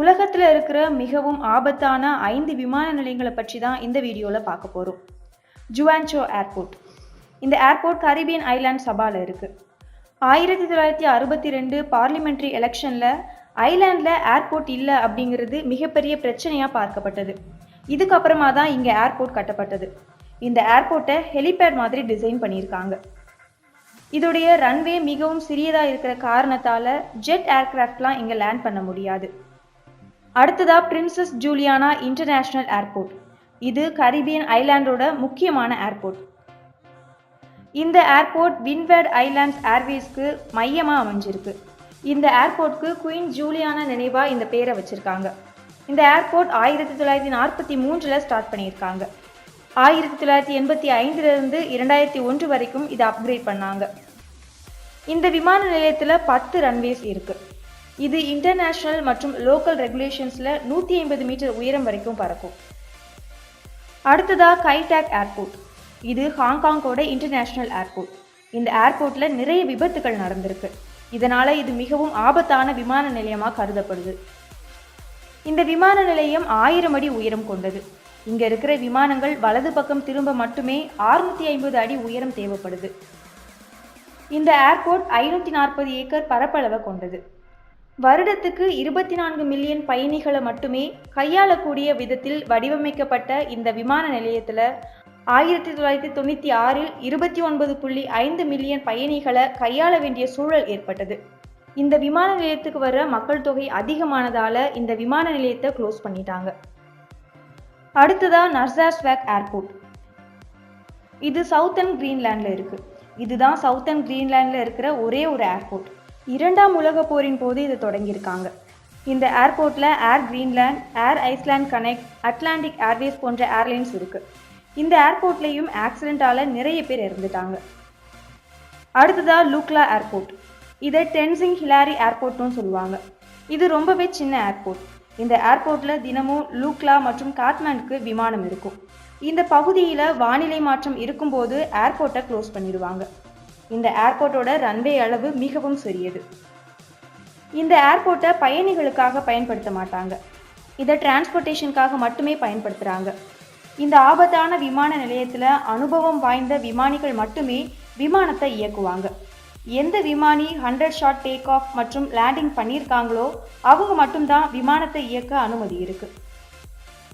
உலகத்தில் இருக்கிற மிகவும் ஆபத்தான ஐந்து விமான நிலையங்களை பற்றி தான் இந்த வீடியோவில் பார்க்க போகிறோம் ஜுவான்சோ ஏர்போர்ட். இந்த ஏர்போர்ட் கரீபியன் ஐலாண்ட் சபாவில் இருக்குது ஆயிரத்தி தொள்ளாயிரத்தி அறுபத்தி ரெண்டு பார்லிமெண்ட்ரி எலெக்ஷனில் ஐலாண்டில் ஏர்போர்ட் இல்லை அப்படிங்கிறது மிகப்பெரிய பிரச்சனையாக பார்க்கப்பட்டது. இதுக்கப்புறமா தான் இங்கே ஏர்போர்ட் கட்டப்பட்டது. இந்த ஏர்போர்ட்டை ஹெலிபேட் மாதிரி டிசைன் பண்ணியிருக்காங்க. இதோடைய ரன்வே மிகவும் சிறியதாக இருக்கிற காரணத்தால் ஜெட் ஏர்கிராஃப்ட்லாம் இங்கே லேண்ட் பண்ண முடியாது. அடுத்ததாக பிரின்சஸ் ஜூலியானா இன்டர்நேஷ்னல் ஏர்போர்ட் இது கரீபியன் ஐலாண்டோட முக்கியமான ஏர்போர்ட் இந்த ஏர்போர்ட் வின்வேர்ட் ஐலாண்ட்ஸ் ஏர்வேஸ்க்கு மையமாக அமைஞ்சிருக்கு. இந்த ஏர்போர்ட்க்கு குயின் ஜூலியானா நினைவாக இந்த பேரை வச்சுருக்காங்க. இந்த ஏர்போர்ட் ஆயிரத்தி தொள்ளாயிரத்தி நாற்பத்தி மூன்றில் ஸ்டார்ட் பண்ணியிருக்காங்க. ஆயிரத்தி தொள்ளாயிரத்தி எண்பத்தி ஐந்துலேருந்து இரண்டாயிரத்தி ஒன்று வரைக்கும் இதை அப்கிரேட் பண்ணாங்க. இந்த விமான நிலையத்தில் பத்து ரன்வேஸ் இருக்குது இது இன்டர்நேஷ்னல் மற்றும் லோக்கல் ரெகுலேஷன்ஸில் நூற்றி ஐம்பது மீட்டர் உயரம் வரைக்கும் பறக்கும். அடுத்ததா கைடாக் ஏர்போர்ட் இது ஹாங்காங்கோட இன்டர்நேஷ்னல் ஏர்போர்ட் இந்த ஏர்போர்ட்டில் நிறைய விபத்துகள் நடந்திருக்கு. இதனால் இது மிகவும் ஆபத்தான விமான நிலையமாக கருதப்படுது. இந்த விமான நிலையம் ஆயிரம் அடி உயரம் கொண்டது. இங்கே இருக்கிற விமானங்கள் வலது பக்கம் திரும்ப மட்டுமே ஆறுநூற்றி ஐம்பது அடி உயரம் தேவைப்படுது. இந்த ஏர்போர்ட் ஐநூற்றி நாற்பது ஏக்கர் பரப்பளவை கொண்டது. வருடத்துக்கு இருபத்தி நான்கு மில்லியன் பயணிகளை மட்டுமே கையாளக்கூடிய விதத்தில் வடிவமைக்கப்பட்ட இந்த விமான நிலையத்தில் ஆயிரத்தி தொள்ளாயிரத்தி தொண்ணூற்றி ஆறில் இருபத்தி ஒன்பது புள்ளி ஐந்து மில்லியன் பயணிகளை கையாள வேண்டிய சூழல் ஏற்பட்டது. இந்த விமான நிலையத்துக்கு வர மக்கள் தொகை அதிகமானதால இந்த விமான நிலையத்தை க்ளோஸ் பண்ணிட்டாங்க. அடுத்ததா நர்சாஸ்வேக் ஏர்போர்ட். இது சவுத்தன் கிரீன்லேண்டில் இருக்குது இதுதான் சவுத்தன் கிரீன்லேண்டில் இருக்கிற ஒரே ஒரு ஏர்போர்ட் இரண்டாம் உலகப் போரின் போது இதை தொடங்கியிருக்காங்க. இந்த ஏர்போர்ட்டில் Air Greenland Air Iceland Connect Atlantic Airways போன்ற ஏர்லைன்ஸ் இருக்குது இந்த ஏர்போர்ட்லேயும் ஆக்சிடெண்ட்டால் நிறைய பேர் இறந்துட்டாங்க. அடுத்ததாக லூக்லா ஏர்போர்ட் இதை டென்சிங் ஹிலாரி ஏர்போர்ட்னு சொல்லுவாங்க. இது ரொம்பவே சின்ன ஏர்போர்ட் இந்த ஏர்போர்ட்டில் தினமும் லூக்லா மற்றும் காத்மாண்டுக்கு விமானம் இருக்கும். இந்த பகுதியில் வானிலை மாற்றம் இருக்கும்போது ஏர்போர்ட்டை க்ளோஸ் பண்ணிடுவாங்க. இந்த ஏர்போர்ட்டோட ரன்வே அளவு மிகவும் சிறியது. இந்த ஏர்போர்ட்டை பயணிகளுக்காக பயன்படுத்த மாட்டாங்க. இதை டிரான்ஸ்போர்ட்டேஷனுக்காக மட்டுமே பயன்படுத்துகிறாங்க இந்த ஆபத்தான விமான நிலையத்தில் அனுபவம் வாய்ந்த விமானிகள் மட்டுமே விமானத்தை இயக்குவாங்க. எந்த விமானி ஹண்ட்ரட் ஷாட் டேக் ஆஃப் மற்றும் லேண்டிங் பண்ணியிருக்காங்களோ அவங்க மட்டும்தான் விமானத்தை இயக்க அனுமதி இருக்குது